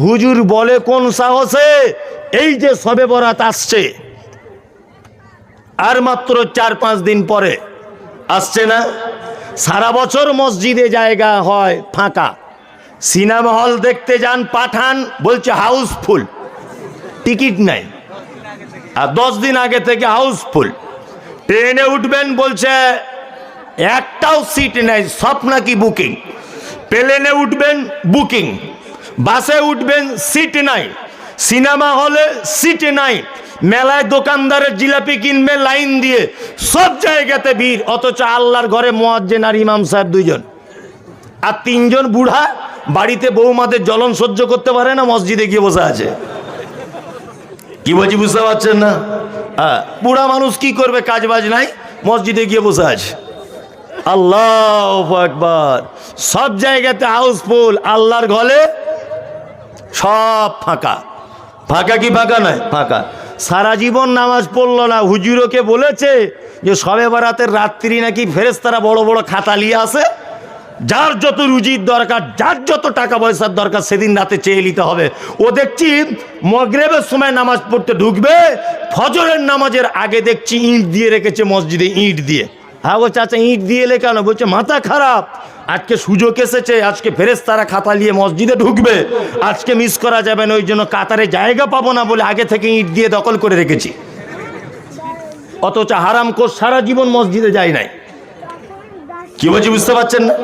হুজুর বলে কোন সাহসে? এই যে সবে বরাত আসছে। আর মাত্র চার পাঁচ দিন পরে। আসছে না? সারা বছর মসজিদে জায়গা হয় ফাঁকা। সিনেমা হল দেখতে যান, পাঠান, বলছে হাউসফুল। টিকিট নাই। আর দশ দিন আগে থেকে হাউসফুল। ট্রেনে উঠবেন, বলছে, একটাও সিট নেই সব নাকি বুকিং? প্লেনে উঠবেন, বুকিং। বাসে উঠবেন সিট নাই সিনেমা হলে সিট নাই মেলায় দোকানদারের জিলাপি কিনবে লাইন দিয়ে। সব জায়গাতে ভিড়, অথচ আল্লাহর ঘরে মোয়াজ্জেন আর ইমাম সাহেব দুইজন। আর তিনজন বুড়া বাড়িতে বৌমাদের জ্বলন সহ্য করতে পারে না, মসজিদে গিয়ে বসে আছে। কি বলছি, বুঝতে পারছেন না? হ্যাঁ বুড়া মানুষ কি করবে কাজ বাজ নাই, মসজিদে গিয়ে বসে আছে। আল্লাহ একবার সব জায়গাতে হাউসফুল আল্লাহর ঘরে সব ফাঁকা। ফাঁকা কি ফাঁকা নয়? ফাঁকা। সারা জীবন নামাজ পড়ল না। হুজুরকে বলেছে যে, সবে বারাতের রাত্রি নাকি ফেরেস্তারা বড় বড় খাতা নিয়ে আসে। যার যত রুজির দরকার, যার যত টাকা পয়সার দরকার, সেদিন রাতে চেয়ে নিতে হবে। ও দেখছি মগরেবের সময় নামাজ পড়তে ঢুকবে, ফজরের নামাজের আগে দেখছি ইট দিয়ে রেখেছে মসজিদে ইট দিয়ে। হ্যাঁ ও চাচা, ইট দিয়ে এলে কেন? বলছে, মাথা খারাপ। আজকে সুযোগ এসেছে, আজকে ফেরেস তারা খাতা নিয়ে মসজিদে ঢুকবে। আজকে মিস করা যাবে না, ওই জন্য কাতারে জায়গা পাবো না বলে আগে থেকে ইট দিয়ে দখল করে রেখেছি। অথচ হারাম কোষ সারা জীবন মসজিদে যায় নাই। কি বলছি, বুঝতে পারছেন না?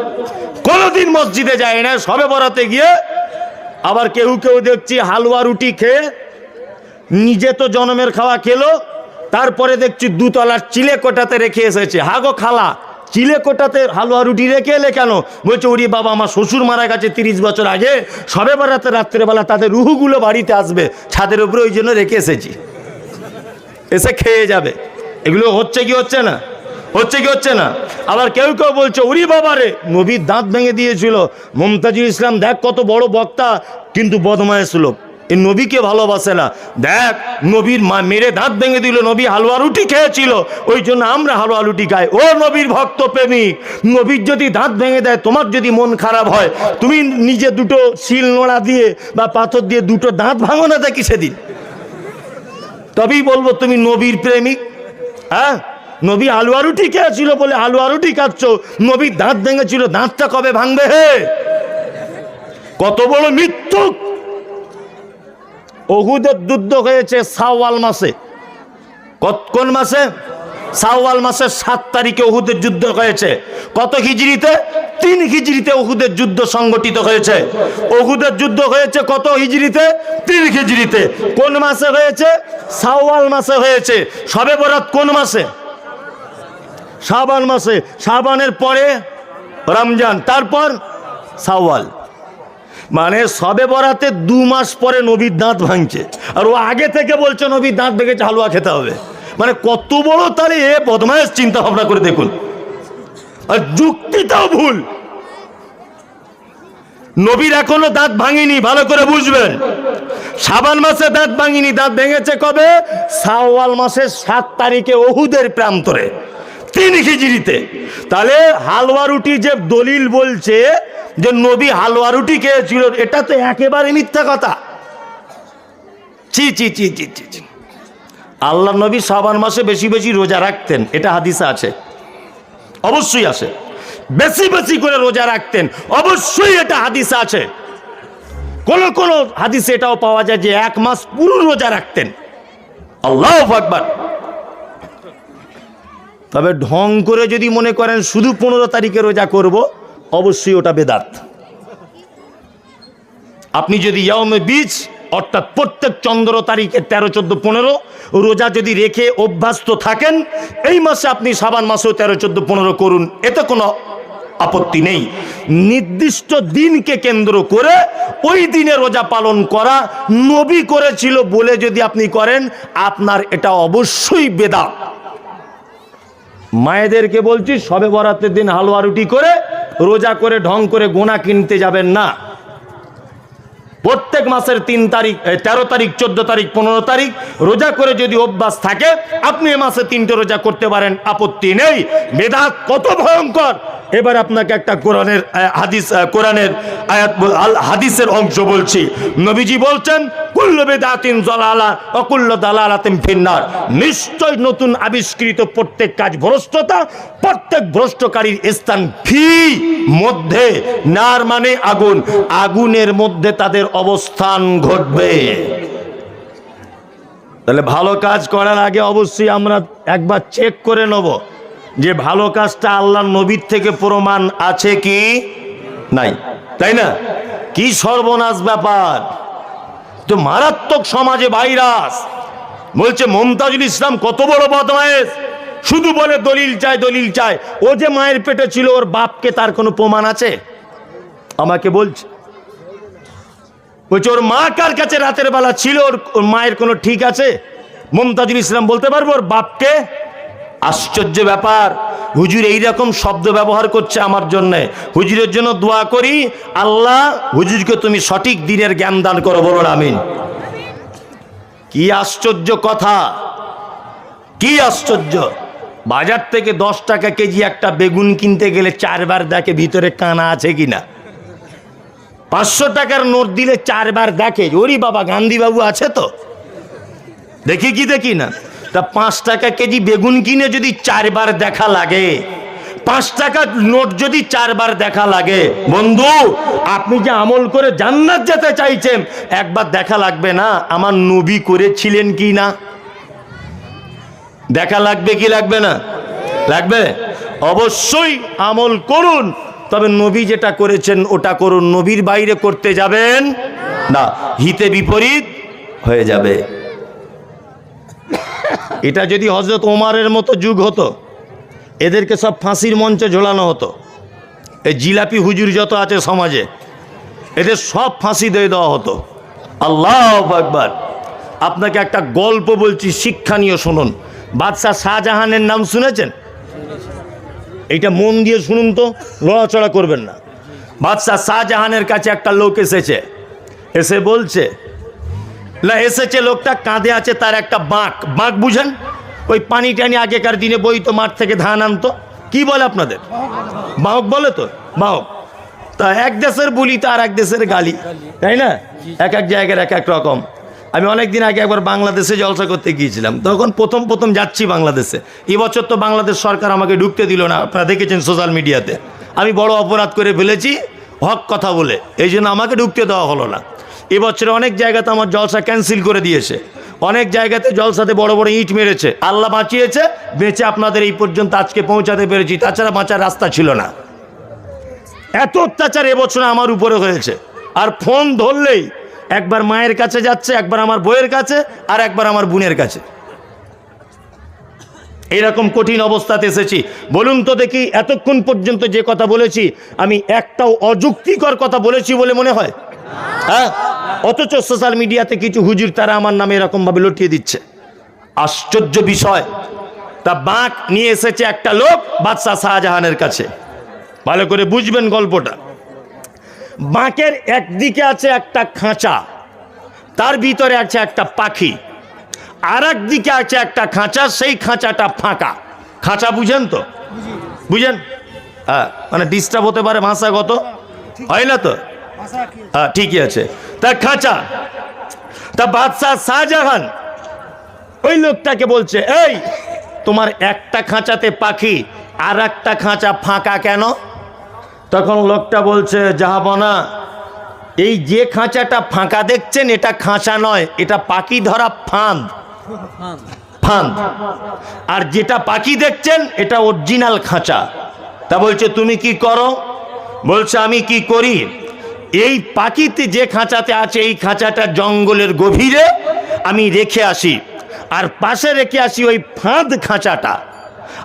কোনোদিন মসজিদে যায় না, সবে বরাতে গিয়ে আবার কেউ কেউ দেখছি হালুয়া রুটি খেয়ে নিজে তো জনমের খাওয়া খেলো, তারপরে দেখছি দুতলার চিলে কোটাতে রেখে এসেছে। হাগো খালা চিলে কোটাতে হালুয়া রুটি রেখে এলে কেন? বলছে, ওরি বাবা, আমার শ্বশুর মারা গেছে তিরিশ বছর আগে। সবে বেড়াতে রাত্রেবেলা তাদের রুহুগুলো বাড়িতে আসবে। ছাদের উপরে ওই জন্য রেখে এসেছি। এসে খেয়ে যাবে। এগুলো হচ্ছে কি হচ্ছে না? হচ্ছে কি হচ্ছে না? আবার কেউ কেউ বলছে উরি বাবারে নবীর দাঁত ভেঙে দিয়েছিল। মমতাজুল ইসলাম দেখ কত বড় বক্তা, কিন্তু বদমায়েশ লোক। এই নবীকে ভালোবাসে না। দেখ, নবীর মা মেরে দাঁত ভেঙে দিল, নবী হালুয়া রুটি খেয়েছিল। ওই জন্য আমরা হালুয়া রুটি খাই। ও নবীর ভক্ত প্রেমিক নবীর যদি দাঁত ভেঙে দেয়, তোমার যদি মন খারাপ হয়, তুমি নিজে দুটো শিল নোড়া দিয়ে বা পাথর দিয়ে দুটো দাঁত ভাঙো না দেখি সেদিন। তবেই বলব তুমি নবীর প্রেমিক। হ্যাঁ? নবী আলুয়া রুটি খেয়েছিল বলে আলুয়া রুটি খাচ্ছ। নবীর দাঁত ভেঙেছিল, দাঁতটা কবে ভাঙবে হে? কত বড় মৃত্যু! অহুদের যুদ্ধ হয়েছে সাওয়াল মাসে। কত- কোন মাসে? সাওয়াল মাসের সাত তারিখে অহুদের যুদ্ধ হয়েছে। কত হিজড়িতে? তিন হিজড়িতে ওহুদের যুদ্ধ সংগঠিত হয়েছে। অহুদের যুদ্ধ হয়েছে কত হিজড়িতে? তিন হিজড়িতে। কোন মাসে হয়েছে? সাওয়াল মাসে হয়েছে। সবে বরাত কোন মাসে? শাবান মাসে। শাবানের পরে রমজান। তারপর সাওয়াল। মানে সবে বরাতে দু মাস পরে নবীর দাঁত ভাঙছে। আর ও আগে থেকে বলছে, নবীর দাঁত ভেঙেছে, হালুয়া খেতে হবে। মানে কত বড় তাহলে এ বদমায়েশ চিন্তা ভাবনা করে দেখুন। আর যুক্তিটাও ভুল। নবীর এখনও দাঁত ভাঙিনি, ভালো করে বুঝবেন। সাবান মাসে দাঁত ভাঙিনি, দাঁত ভেঙেছে কবে? সাওয়াল মাসের সাত তারিখে ওহুদের প্রান্তরে। তিন খিজিরিতে তাহলে হালুয়া রুটি যে দলিল বলছে যে নবী হালুয়া রুটি খেয়েছিল, এটা তো একেবারে মিথ্যা কথা। চি চি চি চি চি চি আল্লাহ নবী সাবান মাসে বেশি বেশি রোজা রাখতেন, এটা হাদিসে আছে। অবশ্যই আছে। বেশি বেশি করে রোজা রাখতেন, অবশ্যই এটা হাদিসে আছে। কোন কোন হাদিসে এটাও পাওয়া যায় যে এক মাস পুরো রোজা রাখতেন। আল্লাহ আকবার। তবে ঢং করে যদি মনে করেন শুধু পনেরো তারিখে রোজা করব, অবশ্যই ওটা বেদাত। আপনি যদি ইয়মে বীজ, অর্থাৎ প্রত্যেক চন্দ্র তারিখে তেরো, চোদ্দ, পনেরো, রোজা যদি রেখে অভ্যস্ত থাকেন, এই মাসে আপনি সাবান মাসেও তেরো, চোদ্দ, পনেরো করুন, এতে কোনো আপত্তি নেই। নির্দিষ্ট দিনকে কেন্দ্র করে ওই দিনে রোজা পালন করা নবী করেছিল বলে যদি আপনি করেন, আপনার এটা অবশ্যই বেদা মায়েদেরকে বলছি, সবে বরাতের দিন হালুয়া রুটি করে, রোজা করে, ঢং করে গোনা কিনতে যাবেন না। প্রত্যেক মাসের তিন তারিখ তেরো তারিখ, চোদ্দ তারিখ, পনেরো তারিখ, রোজা করে যদি অভ্যাস থাকে, আপনি এ মাসে তিনটে রোজা করতে পারেন, আপত্তি নেই। মেধা কত ভয়ঙ্কর! এবার আপনাকে একটা কোরআনের হাদিস কোরআনের আয়াত হাদিসের অংশ বলছি। নবীজি বলছেন, কুল্ল বেদাতিন জলালা অকুল্ল দালালাতিন ফিন্নার। নিশ্চয় নতুন আবিষ্কৃত প্রত্যেক কাজ ভ্রষ্টতা, প্রত্যেক ভ্রষ্টকারীর স্থান ফি মধ্যে। নার মানে আগুন। আগুনের মধ্যে তাদের অবস্থান ঘটবে। তাহলে ভালো কাজ করার আগে অবশ্যই আমরা একবার চেক করে নেব। যে ভালো কাজটা আল্লাহ নবীর থেকে প্রমাণ আছে কি নাই? তাই না? কি সর্বনাশ ব্যাপার? তো মারাত্মক সমাজে ভাইরাস। বলছে, মমতাজুল ইসলাম কত বড় বদমায়েশ। শুধু বলে দলিল চায় দলিল চায়। ও যে মায়ের পেটে ছিল, ওর বাপকে তার কোনো প্রমাণ আছে? আমাকে বলছে। বলছে, ওর মা কার কাছে রাতের বেলা ছিল? ওর মায়ের কোনো ঠিক আছে? মমতাজুল ইসলাম বলতে পারব, ওর বাপকে আশ্চর্য ব্যাপার। হুজুর এই রকম শব্দ ব্যবহার করছে আমার জন্য। হুজুরের জন্য দোয়া করি, আল্লাহ হুজুরকে তুমি সঠিক দিনের জ্ঞান দান করো বলো আমিন। কি আশ্চর্য কথা। কি আশ্চর্য। বাজার থেকে দশ টাকা কেজি একটা বেগুন কিনতে গেলে চারবার দেখে ভিতরে কানা আছে কিনা। পাঁচশো টাকার নোট দিলে চারবার দেখে, ওরি বাবা, গান্ধীবাবু আছে তো? দেখি কি দেখি না। তা পাঁচ টাকা কেজি বেগুন কিনে যদি চারবার দেখা লাগে, পাঁচ টাকার নোট যদি চারবার দেখা লাগে, বন্ধু, আপনি যে আমল করে জান্নাত যেতে চাইছেন, একবার দেখা লাগবে না, আমার নবী করেছিলেন কি না? দেখা লাগবে কি লাগবে না? লাগবে? অবশ্যই আমল করুন, তবে নবী যেটা করেছেন, ওটা করুন, নবীর বাইরে করতে যাবেন না, হিতে বিপরীত হয়ে যাবে। এটা যদি হজরত ওমারের মতো যুগ হতো, এদেরকে সব ফাঁসির মঞ্চে ঝোলানো হতো। এই জিলাপি হুজুর যত আছে সমাজে, এদের সব ফাঁসি দিয়ে দেওয়া হতো। আল্লাহ একবার আপনাকে একটা গল্প বলছি শিক্ষানীয় শুনুন। বাদশাহ শাহজাহানের নাম শুনেছেন? এইটা মন দিয়ে শুনুন তো লড়াচড়া করবেন না। বাদশাহ শাহজাহানের কাছে একটা লোক এসেছে, এসে বলছে না এসেছে লোকটা, কাঁধে আছে তার একটা বাঁক। বাঁক বুঝেন? ওই পানি টানি আগেকার দিনে বই তো মাঠ থেকে ধান আনতো। কি বলে আপনাদের? বাহক বলে তো? বাহক। তা এক দেশের বলি আর এক দেশের গালি। তাই না? এক এক জায়গার এক এক রকম। আমি অনেক দিন আগে একবার বাংলাদেশে জলসা করতে গিয়েছিলাম। তখন প্রথম প্রথম যাচ্ছি বাংলাদেশে। এবছর তো বাংলাদেশ সরকার আমাকে ঢুকতে দিল না। আপনারা দেখেছেন সোশ্যাল মিডিয়াতে। আমি বড় অপরাধ করে ফেলেছি, হক কথা বলে। এই জন্য আমাকে ঢুকতে দেওয়া হলো না। এবছরে অনেক জায়গাতে আমার জলসা ক্যান্সেল করে দিয়েছে। অনেক জায়গাতে জলসাতে বড় বড় ইট মেরেছে। আল্লাহ বাঁচিয়েছে, বেঁচে আপনাদের এই পর্যন্ত আজকে পৌঁছাতে পেরেছি। তাছাড়া বাঁচার রাস্তা ছিল না। এত অত্যাচার এবছর আমার উপরে হয়েছে। আর ফোন ধরলেই একবার মায়ের কাছে যাচ্ছে, একবার আমার বইয়ের কাছে, আর একবার আমার বোনের কাছে। এরকম কঠিন অবস্থাতে এসেছি। বলুন তো দেখি, এতক্ষণ পর্যন্ত যে কথা বলেছি, আমি একটাও অযুক্তিকর কথা বলেছি বলে মনে হয়? হ্যাঁ? অথচ সোশ্যাল মিডিয়াতে কিছু হুজুর, তারা আমার নামে এরকমভাবে লটিয়ে দিচ্ছে। আশ্চর্য বিষয়। তা বাঁক নিয়ে এসেছে একটা লোক, বাদশাহ শাহজাহানের কাছে। ভালো করে বুঝবেন গল্পটা। বাঁকের একদিকে আছে একটা খাঁচা, তার ভিতরে আছে একটা পাখি। আর দিকে আছে একটা খাঁচা, সেই খাঁচাটা ফাঁকা। খাঁচা বুঝেন তো? বুঝেন? হ্যাঁ মানে ডিস্টার্ব হতে পারে ভাষাগত হয় না তো? হ্যাঁ ঠিকই আছে। তা খাঁচা। তা বাদশাহ শাহজাহান, ওই লোকটাকে বলছে, এই, তোমার একটা খাঁচাতে পাখি আর একটা খাঁচা ফাঁকা কেন? তখন লোকটা বলছে যাহাবনা এই যে খাঁচাটা ফাঁকা দেখছেন, এটা খাঁচা নয়, এটা পাখি ধরা ফাঁদ। ফাঁদ আর যেটা পাখি দেখছেন, এটা অরিজিনাল খাঁচা। তা বলছে, তুমি কি করো? বলছে, আমি কি করি? এই পাখিতে যে খাঁচাতে আছে, এই খাঁচাটা জঙ্গলের গভীরে আমি রেখে আসি। আর পাশে রেখে আসি ওই ফাঁদ খাঁচাটা।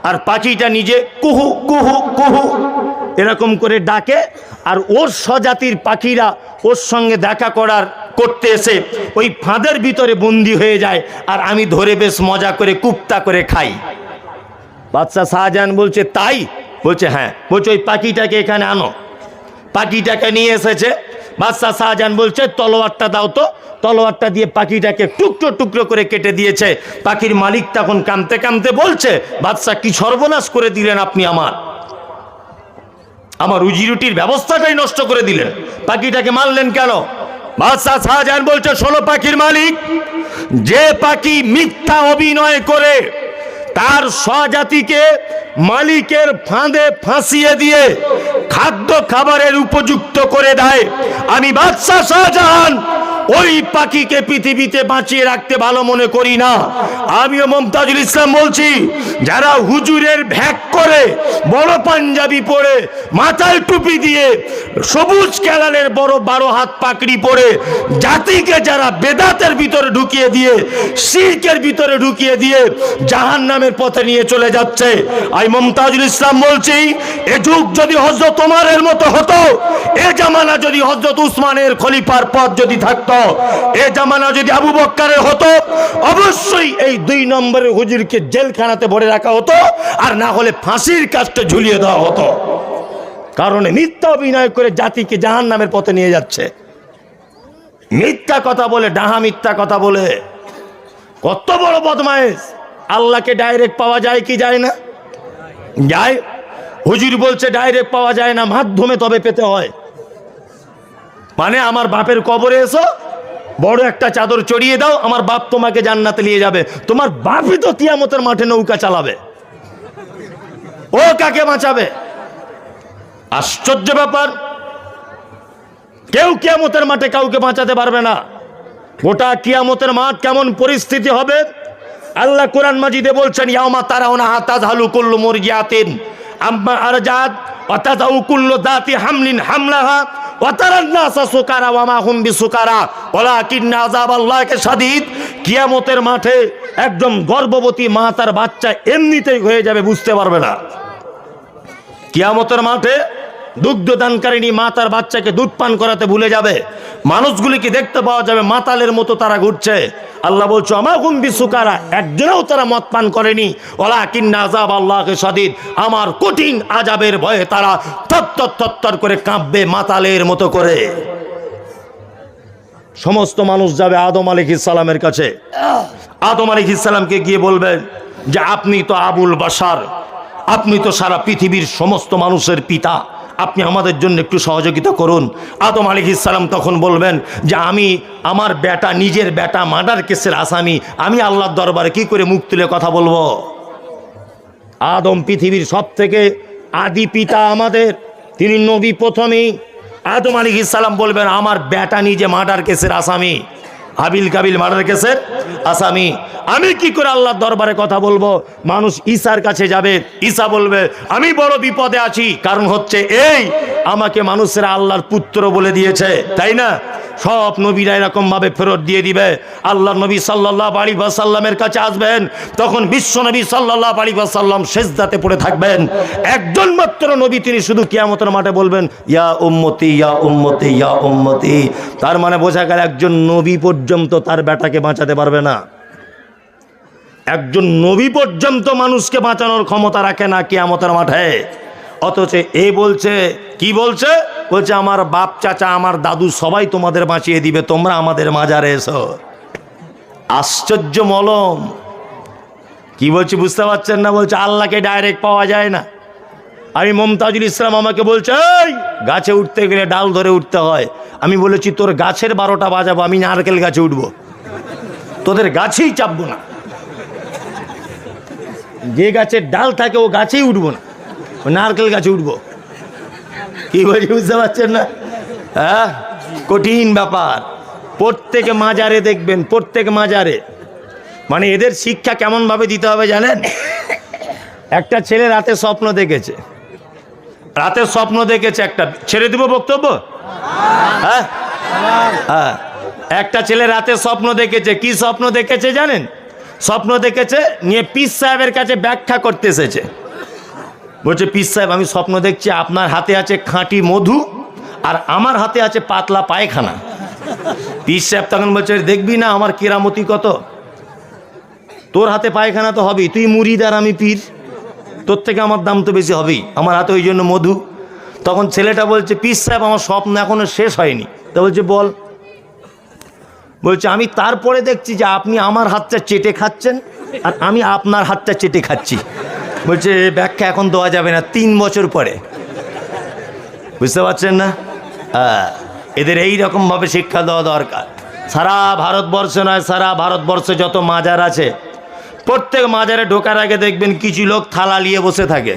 আর পাখিটা নিজে কুহু কুহু কুহু এরকম করে ডাকে। আর ওর স্বজাতির পাখিরা ওর সঙ্গে দেখা করার করতে এসে ওই ফাঁদের ভিতরে বন্দি হয়ে যায় আর আমি ধরে বেশ মজা করে কুপ্তা করে খাই। বাদশাহ শাহজাহান বলছে, তাই? বলছে হ্যাঁ। বলছে, ওই পাখিটাকে এখানে আনো। পাখিটাকে নিয়ে এসেছে। বাদশাহ শাহজাহান বলছে, তলোয়ারটা দাও তো। তলোয়ারটা দিয়ে পাখিটাকে টুকরো টুকরো করে কেটে দিয়েছে। পাখির মালিক তখন কামতে কামতে বলছে, বাদশাহ, কি সর্বনাশ করে দিলেন আপনি আমার? আমার রুজি রুটির ব্যবস্থাটাই নষ্ট করে দিলেন। পাখিটাকে মারলেন কেন? বাদশাহ শাহজাহান বলছে, ষোলো পাখির মালিক, যে পাখি মিথ্যা অভিনয় করে, তার স্বজাতিকে মালিকের ফাঁদে ফাঁসিয়ে দিয়ে খাদ্য খাবারের উপযুক্ত করে দেয়। আমি বাদশাহ শাহজাহান ওই পাখিকে পৃথিবীতে বাঁচিয়ে রাখতে ভালো মনে করি না। আমিও মমতাজুল ইসলাম বলছি, যারা হুজুরের ভ্যাক করে, বড় পাঞ্জাবি পরে, মাথায় টুপি দিয়ে, সবুজ ক্যালালের বড় বারো হাত পাকড়ি পরে, জাতিকে যারা বেদাতের ভিতরে ঢুকিয়ে দিয়ে, শিরকের ভিতরে ঢুকিয়ে দিয়ে জাহান নামের পথে নিয়ে চলে যাচ্ছে। আমি মমতাজুল ইসলাম বলছি, এ যুগ যদি হজরত তোমারের মতো হতো, এ জামানা যদি হজরত উসমানের খলিফার পথ যদি থাকতো এ জামানা যদি আবু বক্কারের হতো, অবশ্যই এই দুই নম্বরের হুজুরকে জেলখানাতে ভরে রাখা হতো, আর না হলে ফাঁসির কাজটা ঝুলিয়ে দেওয়া হতো। কারণে মিথ্যা অভিনয় করে জাতিকে জাহান নামের পথে নিয়ে যাচ্ছে। মিথ্যা কথা বলে, ডাহা মিথ্যা কথা বলে। কত বড় বদমায়েশ। আল্লাহকে ডাইরেক্ট পাওয়া যায় কি যায় না? যায়। হুজুর বলছে ডাইরেক্ট পাওয়া যায় না, মাধ্যমে তবে পেতে হয়। মানে আমার বাপের কবরে এসো বড় একটা চাদর চড়িয়ে দাও, আমার বাপ তোমাকে জান্নাতে নিয়ে যাবে। তোমার বাপই তো তিয়ামতের মাঠে নৌকা চালাবে। ও কাকে বাঁচাবে? আশ্চর্য ব্যাপার। কেউ কিয়ামতের মাঠে কাউকে বাঁচাতে পারবে না। গোটা কিয়ামতের মাঠ কেমন পরিস্থিতি হবে? আল্লাহ কোরআন মাজিদে বলছেন ইয়ামা তারাউনা হাতাজ হালু কুল্লু মুরগিয়াতিন আম্মা আরজাত অতাজাউ কুল্লু দাতি হামলিন হামলাহা ওয়াতারান নাসা সুকারা ওয়া কিন্না বিসুকারা ওয়ালাকিন্না কিয়ামতের মাঠে একদম গর্ভবতী মা তার বাচ্চা এমনিতেই হয়ে যাবে, বুঝতে পারবে না। কিয়ামতের মাঠে দুগ্ধ দানকারিণী মা তার বাচ্চাকে দুধ পান করাতে ভুলে যাবে। মানুষগুলিকে দেখতে পাওয়া যাবে, মাতালের মতো তারা ঘুরছে। আল্লাহ বলছো আমার গুম্বি সুকারা একজনেও তারা মদ পান করেনি। ওলা কিন্না আজাব আল্লাহকে সদিদ আমার কঠিন আজাবের ভয়ে তারা থত্তর থত্তর করে কাঁপবে মাতালের মতো করে। সমস্ত মানুষ যাবে আদম আলিক ইসালামের কাছে। আদম আলিক ইসালামকে গিয়ে বলবেন যে, আপনি তো আবুল বাসার আপনি তো সারা পৃথিবীর সমস্ত মানুষের পিতা। আপনি আমাদের জন্য একটু সহযোগিতা করুন। আদম আলিক ইসালাম তখন বলবেন যে, আমি আমার বেটা, নিজের বেটা মার্ডার কেসের আসামি। আমি আল্লাহর দরবারে কি করে মুখ তুলে কথা বলব? আদম পৃথিবীর সব থেকে আদি পিতা আমাদের, তিনি নবী প্রথমেই। আদম আলী ইসালাম বলবেন, আমার বেটা নিজে মার্ডার কেসের আসামি। হাবিল কাবিল মার্ডার কেসের আসামি আমি কি করে আল্লাহর দরবারে কথা বলব? মানুষ ঈশার কাছে যাবে, ঈশা বলবে, আমি বড় বিপদে আছি। কারণ হচ্ছে এই, আমাকে মানুষেরা আল্লাহর পুত্র বলে দিয়েছে, তাই না? সব নবীরা এরকম ভাবে ফেরত দিয়ে দিবে। আল্লাহ নবী সাল্লাহ আলী সাল্লামের কাছে আসবেন, তখন বিশ্ব নবী সাল্লাহ আলী সাল্লাম শেষদাতে পড়ে থাকবেন। একজন মাত্র নবী তিনি শুধু কিয়ামতের মাঠে বলবেন, ইয়া উম্মতি ইয়া উম্মতি ইয়া উম্মতি। তার মানে বোঝা গেল একজন নবী পর্যন্ত তার বেটাকে বাঁচাতে পারবে না। একজন নবী পর্যন্ত মানুষকে বাঁচানোর ক্ষমতা রাখে না কিয়ামতের মাঠে। অথচ এ বলছে, কি বলছে? বলছে, আমার বাপ চাচা, আমার দাদু সবাই তোমাদের বাঁচিয়ে দিবে, তোমরা আমাদের মাজারে এসো। আশ্চর্য মলম। কি বলছি, বুঝতে পারছেন না? বলছে, আল্লাহকে ডাইরেক্ট পাওয়া যায় না। আমি মমতাজুল ইসলাম আমাকে বলছে গাছে উঠতে গেলে ডাল ধরে উঠতে হয়। আমি বলেছি, তোর গাছের বারোটা বাজাবো, আমি নারকেল গাছে উঠবো। তোদের গাছেই চাপবো না। যে গাছের ডাল থাকে, ও গাছেই উঠবো না। নারকেল গাছে উঠবো। কি বলছি বুঝতে পারছেন না? হ্যাঁ? কঠিন ব্যাপার। প্রত্যেকে মাজারে দেখবেন, প্রত্যেক মাজারে। মানে এদের শিক্ষা কেমনভাবে দিতে হবে জানেন? একটা ছেলে রাতে স্বপ্ন দেখেছে। রাতে স্বপ্ন দেখেছে একটা। ছেড়ে দিব বক্তব্য? হ্যাঁ? হ্যাঁ। একটা ছেলে রাতে স্বপ্ন দেখেছে। কি স্বপ্ন দেখেছে জানেন? স্বপ্ন দেখেছে, নিয়ে পিস সাহেবের কাছে ব্যাখ্যা করতে এসেছে। বলছে পিস সাহেব, আমি স্বপ্ন দেখছি, আপনার হাতে আছে খাঁটি মধু আর আমার হাতে আছে পাতলা পায়খানা। পিস সাহেব তখন বলছে, দেখবি না আমার কেরামতি কত? তোর হাতে পায়খানা তো হবেই, তুই মুরিদ আর আমি পীর। তোর থেকে আমার দাম তো বেশি হবেই, আমার হাতে ওই জন্য মধু। তখন ছেলেটা বলছে পিস সাহেব, আমার স্বপ্ন এখনও শেষ হয়নি। তা বলছে, বল। বলছে, আমি তারপরে দেখছি যে আপনি আমার হাতটা চেটে খাচ্ছেন আর আমি আপনার হাতটা চেটে খাচ্ছি। বলছে ব্যাখ্যা এখন দেওয়া যাবে না তিন বছর পরে। বুঝতে পারছেন না? এদের এই রকমভাবে শিক্ষা দেওয়া দরকার। সারা ভারতবর্ষ নয়, সারা ভারতবর্ষে যত মাজার আছে, প্রত্যেক মাজারে ঢোকার আগে দেখবেন কিছু লোক থালা নিয়ে বসে থাকে।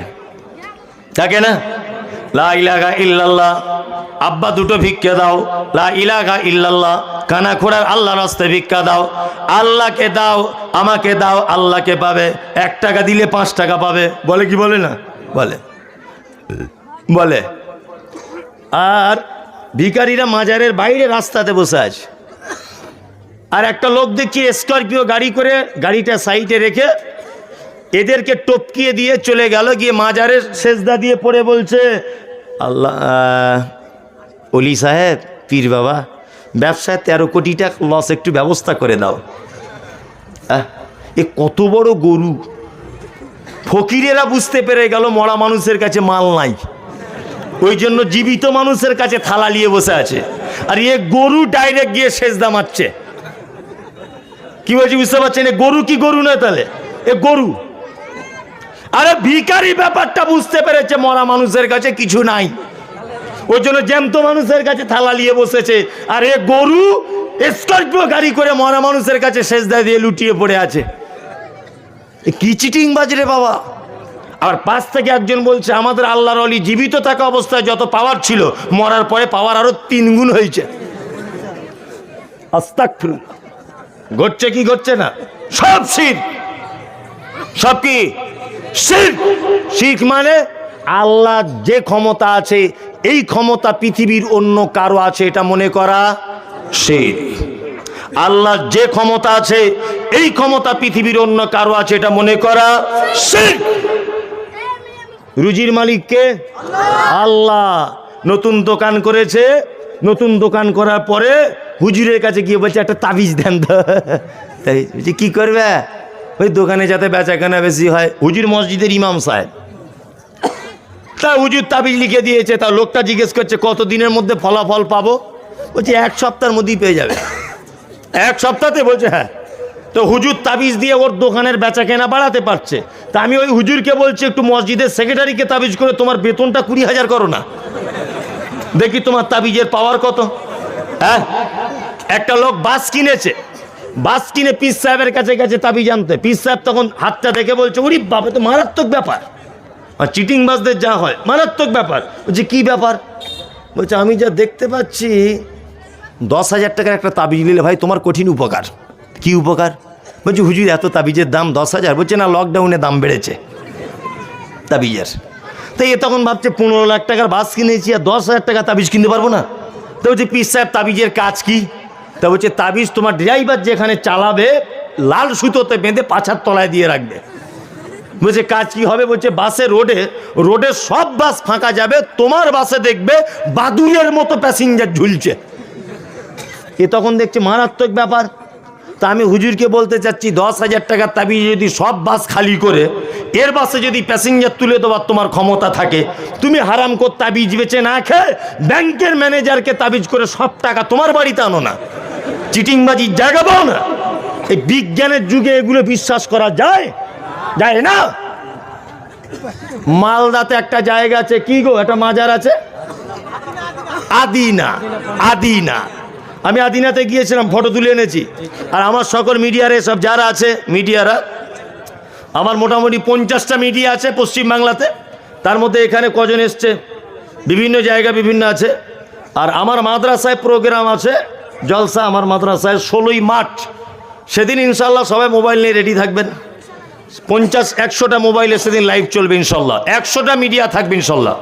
থাকে না? লা ইলাহা ইল্লাল্লাহ। আব্বা, দুটো ভিক্ষা দাও। লা ইলাহা ইল্লাল্লাহ। কানা খোড়ার আল্লাহ রাস্তায় ভিক্ষা দাও। আল্লাহকে দাও, আমাকে দাও, আল্লাহকে পাবে। এক টাকা দিলে পাঁচ টাকা পাবে। বলে কি বলে না? বলে। বলে। আর ভিখারিরা মাজারের বাইরে রাস্তাতে বসে আছে। আর একটা লোক দেখছি স্করপিও গাড়ি করে গাড়িটা সাইডে রেখে এদেরকে টপকিয়ে দিয়ে চলে গেল। গিয়ে মাজারের সেজদা দিয়ে পড়ে বলছে আল্লাহ অলি সাহেব, পীর বাবা, ব্যবসায় তেরো কোটি টাকা লস একটু ব্যবস্থা করে দাও। এ কত বড় গরু। ফকিরেরা বুঝতে পেরে গেল মরা মানুষের কাছে মাল নাই। ওই জন্য জীবিত মানুষের কাছে থালা নিয়ে বসে আছে। আর এ গরু ডাইরেক্ট গিয়ে সেজদা মারছে। কি বলছি, বুঝতে পারছেন? এ গরু কি গরু নয় তাহলে? এ গরু। আরে ভিখারি ব্যাপারটা বুঝতে পেরেছে, মরা মানুষের কাছে কিছু নাই। ওই জন্য জ্যান্ত মানুষের কাছে থালা নিয়ে বসেছে। আর এ গরু স্কর্পিও গাড়ি করে মরা মানুষের কাছে শেষ সেজদা দিয়ে লুটিয়ে পড়ে আছে। কি চিটিং বাজরে বাবা? আর পাশ থেকে একজন বলছে, আমাদের আল্লাহর অলি জীবিত থাকা অবস্থায় যত পাওয়ার ছিল, মরার পরে পাওয়ার আরও তিন গুণ হয়েছে। ঘটছে কি ঘটছে না? সব শির। সব কি? শিখ শিখ মানে আল্লাহ যে ক্ষমতা আছে, এই ক্ষমতা পৃথিবীর অন্য কারও আছে, এটা মনে করা শিখ আল্লাহ যে ক্ষমতা আছে, এই ক্ষমতা পৃথিবীর অন্য কারও আছে, এটা মনে করা শিখ রুজির মালিককে আল্লাহ। নতুন দোকান করেছে, নতুন দোকান করার পরে হুজুরের কাছে গিয়ে বলছে, একটা তাবিজ দেন তো। তাই কি করবে? ওই দোকানে যাতে বেচা কেনা বেশি হয়। হুজুর মসজিদের ইমাম সাহেব। তা হুজুর তাবিজ লিখে দিয়েছে, তা লোকটা জিজ্ঞেস করছে কত দিনের মধ্যে ফলাফল পাবো? বলছে, এক সপ্তাহের মধ্যেই পেয়ে যাবে। এক সপ্তাহতে? বলছে হ্যাঁ। তো হুজুর তাবিজ দিয়ে ওর দোকানের বেচা কেনা বাড়াতে পারছে। তা আমি ওই হুজুরকে বলছি, একটু মসজিদের সেক্রেটারিকে তাবিজ করে তোমার বেতনটা কুড়ি হাজার করো না। দেখি তোমার তাবিজের পাওয়ার কত। হ্যাঁ? একটা লোক বাস কিনেছে। বাস কিনে পিস সাহেবের কাছে গেছে তাবিজ জানতে পিস সাহেব তখন হাতটা দেখে বলছে, উরি বাবা তো মারাত্মক ব্যাপার। আর চিটিং বাসদের যা হয়, মারাত্মক ব্যাপার। বলছে, কি ব্যাপার? বলছে, আমি যা দেখতে পাচ্ছি, দশ হাজার টাকার একটা তাবিজ নিলে ভাই তোমার কঠিন উপকার। কি উপকার? বলছি, হুজুর, এত তাবিজের দাম দশ হাজার। বলছে, না লকডাউনে দাম বেড়েছে তাবিজের। তো এ তখন ভাবছে, পনেরো লাখ টাকার বাস কিনেছি আর দশ হাজার টাকা তাবিজ কিনতে পারব না? তো বলছে পিস সাহেব, তাবিজের কাজ কি? তা বলছে, তাবিজ তোমার ড্রাইভার যেখানে চালাবে, লাল সুতোতে বেঁধে পাছার তলায় দিয়ে রাখবে। বলছে, কাজ কি হবে? বলছে, বাসে রোডে রোডে সব বাস ফাঁকা যাবে, তোমার বাসে দেখবে বাদুরের মতো প্যাসেঞ্জার ঝুলছে। এ তখন দেখছে, মারাত্মক ব্যাপার। তা আমি হুজুরকে বলতে চাচ্ছি, দশ হাজার টাকার তাবিজ যদি সব বাস খালি করে, এর বাসে যদি প্যাসেঞ্জার তুলে দেওয়ার তোমার ক্ষমতা থাকে, তুমি হারাম কর তাবিজ বেচে না খেয়ে, ব্যাংকের ম্যানেজারকে তাবিজ করে সব টাকা তোমার বাড়িতে আনো না। চিটিংবাজির জায়গা পাও না। এই বিজ্ঞানের যুগে এগুলো বিশ্বাস করা যায়? যায় না? মালদাতে একটা জায়গা আছে, কি গো? একটা মাজার আছে? আদিনা আদিনা। আমি আদিনাতে গিয়েছিলাম ফটো তুলে এনেছি। আর আমার সকল মিডিয়ারে সব যারা আছে মিডিয়ারা আমার মোটামুটি পঞ্চাশটা মিডিয়া আছে পশ্চিমবাংলাতে তার মধ্যে এখানে কজন এসছে? বিভিন্ন জায়গা বিভিন্ন আছে। আর আমার মাদ্রাসায় প্রোগ্রাম আছে জলসা আমার মাদ্রাসায় ষোলোই মার্চ। সেদিন ইনশাল্লাহ সবাই মোবাইল নিয়ে রেডি থাকবেন। পঞ্চাশ, একশোটা মোবাইলে সেদিন লাইভ চলবে ইনশাল্লাহ একশোটা মিডিয়া থাকবে ইনশাল্লাহ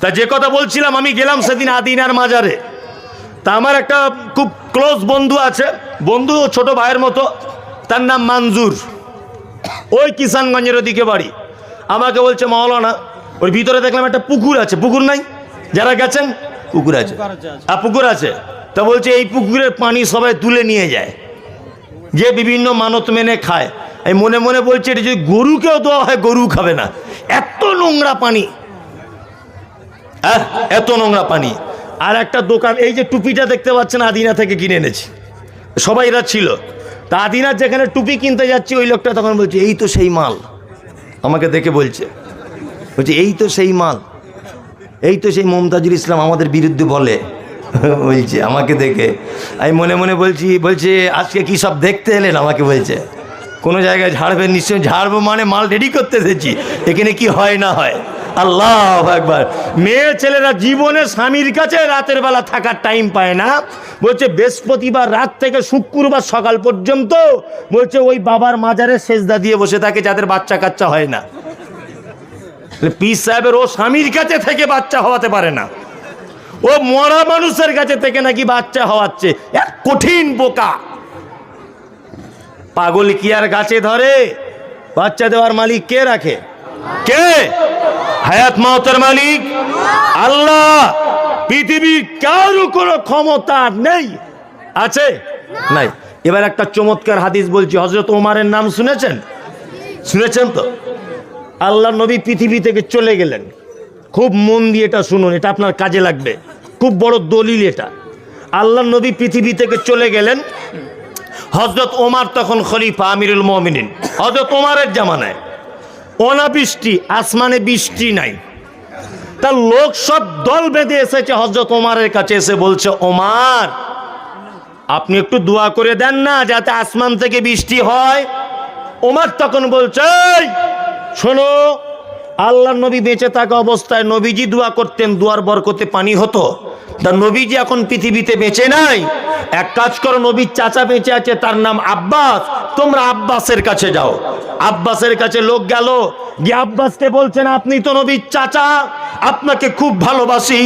তা যে কথা বলছিলাম, আমি গেলাম সেদিন আদিনার মাজারে। তা আমার একটা খুব ক্লোজ বন্ধু আছে। বন্ধু ছোট ভাইয়ের মতো। তার নাম মানজুর। ওই কিষানগঞ্জের ওদিকে বাড়ি। আমাকে বলছে, মাওলানা, ওর ভিতরে দেখলাম একটা পুকুর আছে। পুকুর নাই? যারা গেছেন? পুকুর আছে। আর পুকুর আছে। তা বলছে এই পুকুরের পানি সবাই তুলে নিয়ে যায়। যে বিভিন্ন মানত মেনে খায়। এই মনে মনে বলছে এটা যদি গরুকেও দেওয়া হয় গরু খাবে না। এত নোংরা পানি। হ্যাঁ এত নোংরা পানি। আর একটা দোকান এই যে টুপিটা দেখতে পাচ্ছেন আদিনা থেকে কিনে এনেছি। সবাই এরা ছিল। তা আদিনার যেখানে টুপি কিনতে যাচ্ছি ওই লোকটা তখন বলছে এই তো সেই মাল। আমাকে দেখে বলছে। বলছে এই তো সেই মাল। এই তো সেই মমতাজুল ইসলাম আমাদের বিরুদ্ধে বলে, বলছে, আমাকে দেখে। আমি মনে মনে বলছি, বলছে, আজকে কি সব দেখতে এলেন? আমাকে বলছে, কোনো জায়গায় ঝাড়বেন, নিশ্চয়ই ঝাড়বো মানে মাল রেডি করতে এসেছি। এখানে কি হয় না হয়? আল্লাহ একবার মেয়ে ছেলেরা জীবনে স্বামীর কাছে রাতের বেলা থাকার টাইম পায় না। বলছে, বৃহস্পতিবার রাত থেকে শুক্রবার সকাল পর্যন্ত, বলছে, ওই বাবার মাজারে সেজদা দিয়ে বসে থাকে, যাদের বাচ্চা কাচ্চা হয় না। পীর সাহেবের ও স্বামীর কাছে থেকে বাচ্চা হওয়াতে পারে না। ও মরা মানুষের কাছে থেকে নাকি বাচ্চা হওয়াচ্ছে। এক কঠিন বোকা। পাগল কি আর গাছে ধরে? বাচ্চা দেওয়ার মালিক কে রাখে? কে? হায়াত মাওতের মালিক? আল্লাহ! পৃথিবীর কারও কোনো ক্ষমতা নেই। আছে? নাই। এবার একটা চমৎকার হাদিস বলছি। হজরত ওমারের নাম শুনেছেন? শুনেছেন তো? আল্লাহ নবী পৃথিবী থেকে চলে গেলেন। খুব মন দিয়ে এটা শুনুন এটা আপনার কাজে লাগবে। খুব বড় দলিল এটা। আল্লাহ নবী পৃথিবী থেকে চলে গেলেন হজরত ওমার তখন খলিফা আমিরুল মমিনিন। হজরত ওমারের জামানায়। অনাবৃষ্টি আসমানে বৃষ্টি নাই। তার লোক সব দল বেঁধে এসেছে হজরত ওমারের কাছে এসে বলছে ওমার আপনি একটু দোয়া করে দেন না যাতে আসমান থেকে বৃষ্টি হয়? ওমার তখন বলছে "এই, 春龙 আল্লাহ নবী বেঁচে থাকা অবস্থায় নবীজি দোয়া করতেন, দুয়ার বরকতে পানি হতো। তা নবীজি এখন পৃথিবীতে বেঁচে নাই। এক কাজ করো, নবীর চাচা বেঁচে আছে, তার নাম আব্বাস। তোমরা আব্বাসের কাছে যাও। আব্বাসের কাছে লোক গেল, গিয়ে আব্বাসকে বলছেন, আপনি তো নবীর চাচা, আপনাকে খুব ভালোবাসি।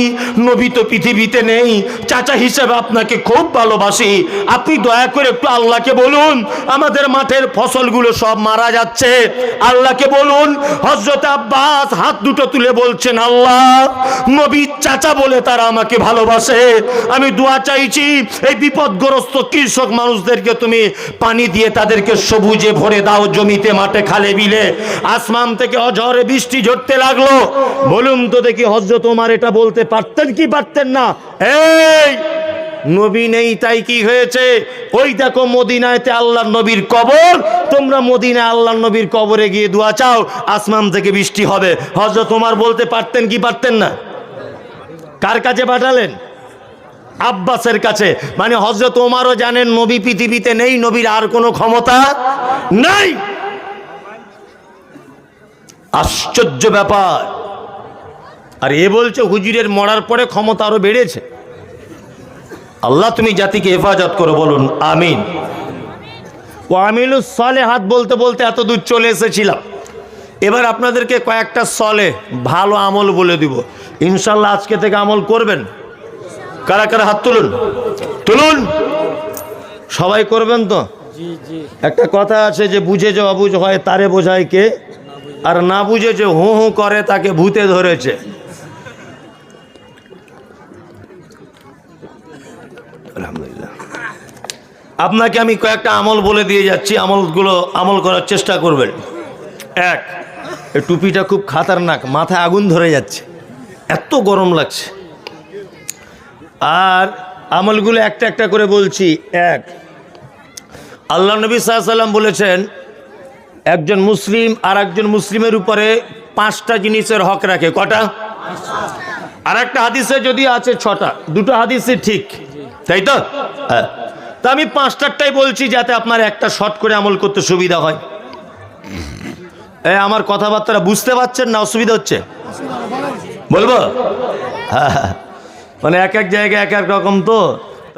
নবী তো পৃথিবীতে নেই। চাচা হিসেবে আপনাকে খুব ভালোবাসি। আপনি দয়া করে একটু আল্লাহকে বলুন, আমাদের মাঠের ফসলগুলো সব মারা যাচ্ছে। আল্লাহকে বলুন হজরত আব্বাস হাত দুটো তুলে বলছেন, আল্লাহ, নবীর চাচা বলে তারা আমাকে ভালোবাসে। আমি দোয়া চাইছি, এই বিপদগ্রস্ত কৃষক মানুষদেরকে তুমি পানি দিয়ে তাদেরকে সবুজে ভরে দাও, জমিতে, মাঠে, খালে, বিলে। আসমান থেকে অঝরে বৃষ্টি ঝরতে লাগল। বলুন তো দেখি হজরত তোমার এটা বলতে পারতেন কি পারতেন না? এই নবী নেই, তাই কি হয়েছে? ওই দেখো মদিনায়তে আল্লাহ নবীর কবর? তোমরা মদিনায় আল্লাহ নবীর কবরে গিয়ে দোয়া চাও, আসমান থেকে বৃষ্টি হবে। হজরত তোমার বলতে পারতেন কি পারতেন না? কার কাছে পাঠালেন? আব্বাসের কাছে। মানে হজরত ওমারও জানেন নবী পৃথিবীতে নেই, নবীর আর কোনো ক্ষমতা নাই। আশ্চর্য ব্যাপার। আর এ বলছে হুজুরের মরার পরে ক্ষমতা আরও বেড়েছে। আল্লাহ তুমি জাতিকে হেফাজত করো, বলুন, আমিন। ও আমিলুস সলে হাত বলতে বলতে এত দূর চলে এসেছিলাম। এবার আপনাদেরকে কয়েকটা সলে ভালো আমল বলে দিব। ইনশাল্লাহ আজকে থেকে আমল করবেন। কারা কারা হাত তুলুন? তুলুন। সবাই করবেন তো? একটা কথা আছে যে বুঝে যে অবুঝ হয়, তারে বোঝায় কে? আর না বুঝে যে হু হু করে, তাকে ভূতে ধরেছে। আলহামদুলিল্লাহ। আপনাকে আমি কয়েকটা আমল বলে দিয়ে যাচ্ছি, আমলগুলো আমল করার চেষ্টা করবেন। এক টুপিটা খুব খাতারনাক, মাথায় আগুন ধরে যাচ্ছে। এত গরম লাগছে। আর আমলগুলো একটা একটা করে বলছি। এক, আল্লাহ নবী সাল্লাম বলেছেন, একজন মুসলিম আর একজন মুসলিমের উপরে পাঁচটা জিনিসের হক রাখে। কটা? আর একটা হাদিসে যদি আছে ছটা। দুটো হাদিসে ঠিক। তাই তো? হ্যাঁ। তা আমি পাঁচটারটাই বলছি যাতে আপনার একটা শর্ট করে আমল করতে সুবিধা হয়। আমার কথাবার্তা বুঝতে পারছেন না? অসুবিধা হচ্ছে? বলব? হ্যাঁ। মানে এক এক জায়গায় এক এক রকম তো?